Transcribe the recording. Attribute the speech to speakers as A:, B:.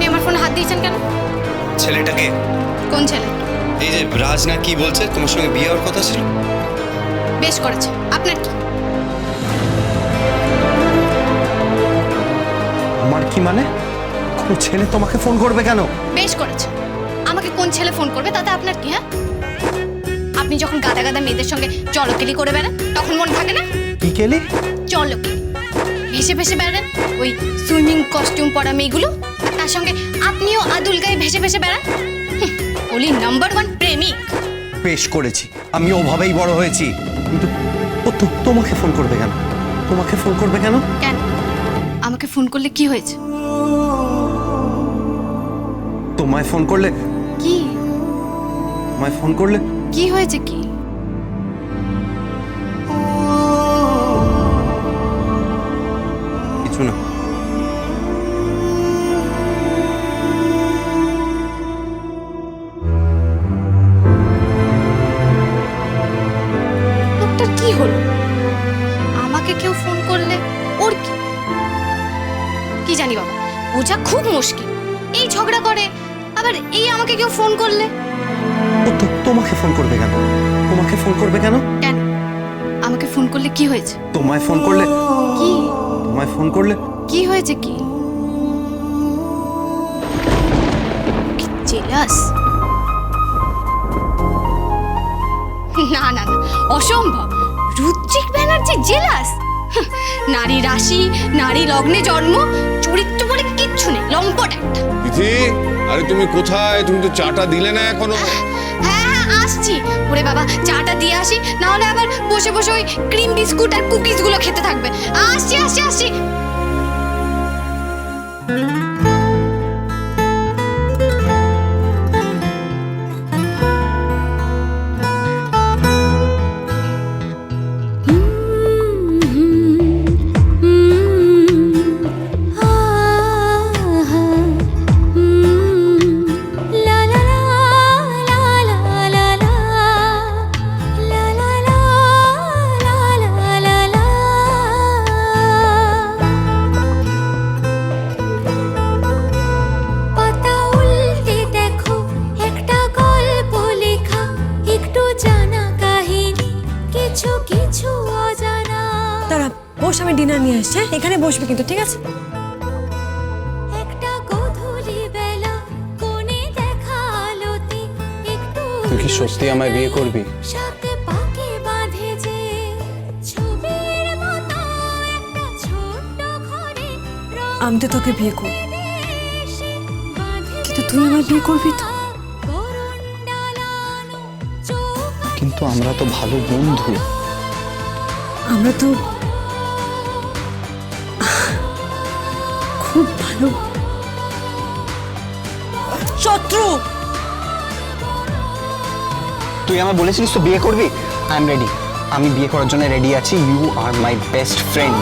A: আপনি আমার ফোনে হাত দিয়েছেন কেন?
B: ছেলেটাকে?
A: কোন ছেলে?
B: এই যে রাজ না কি বলছে? তোমার সঙ্গে বিয়ে হওয়ার কথা ছিল?
A: বেশ করেছে। আপনার কি?
C: আমার কি মানে? কোনো ছেলে তোমাকে ফোন করবে কেন?
A: বেশ করেছে। আমাকে কোন ছেলে ফোন করবে তাতে আপনার কি হ্যাঁ? আপনি যখন গাদা গাদা মেয়েদের সঙ্গে চলকেলি করে বেড়ান তখন মনে থাকে না?
C: কি কেলি?
A: চলকেলি। ভেসে ভেসে বেড়ান? ওই সুইমিং কস্টিউম পরা মেয়েগুলো? তার সঙ্গে আপনিও আদুল গায়ে ভেসে ভেসে বেড়ান? ওলি নাম্বার ওয়ান প্রেমিক।
C: পেশ করেছি। আমি ওভাবেই বড় হয়েছি। কিন্তু ও তো তোমাকে ফোন করবে কেন? তোমাকে ফোন করবে কেন?
A: কেন? আমাকে ফোন করলে কি হয়েছে?
C: তোমায় ফোন করলে
A: কি?
C: তোমায় ফোন করলে
A: কি হয়েছে কি? কি জানি বাবা? বোঝা খুব মুশকিল। এই ঝগড়া করে আবার এই আমাকে কেউ ফোন করলে?
C: তোমাকে ফোন করবে কেন? তোমাকে ফোন করবে কেন?
A: কেন? আমাকে ফোন করলে কি হয়েছে?
C: তোমায় ফোন করলে?
A: কি?
C: তোমায় ফোন করলে?
A: কি হয়েছে কি? জেলাস না না না অসম্ভব। রাশি নারী লগ্নে জন্ম চরিত্র বলে কিচ্ছু নেই লম্পট একটা।
D: তিথি আরে তুমি কোথায়? তুমি তো চাটা দিলে না এখনও।
A: হ্যাঁ হ্যাঁ আসছি। ওরে বাবা চাটা দিয়ে আসি না হলে আবার বসে বসে ওই ক্রিম বিস্কুট আর কুকিজগুলো খেতে থাকবে। আসছি আসছি আসছি।
E: কিছু অজানা।
F: দাঁড়া বস আমি ডিনার নিয়ে আসছি হ্যাঁ? এখানে বসবে কিন্তু ঠিক আছে?
E: একটা গধূলি বেলা কোণে দেখা আলোতে একটু
D: তুই কি সত্যি আমায় বিয়ে করবি?
E: সাথে পাকে বাঁধে যে ছবির মতো একটা ছোট্ট ঘরে
F: আমি তো তোকে বিয়ে করব। কিন্তু তুই আমার বিয়ে করবি তো?
E: চোখ
B: কিন্তু আমরা তো ভালো বন্ধু।
F: আমরা তো খুব ভালো। শত্রু!
G: তুই আমার বলেছিলিস তো বিয়ে করবি? আই এম রেডি আমি বিয়ে করার জন্য রেডি আছি। You are my best friend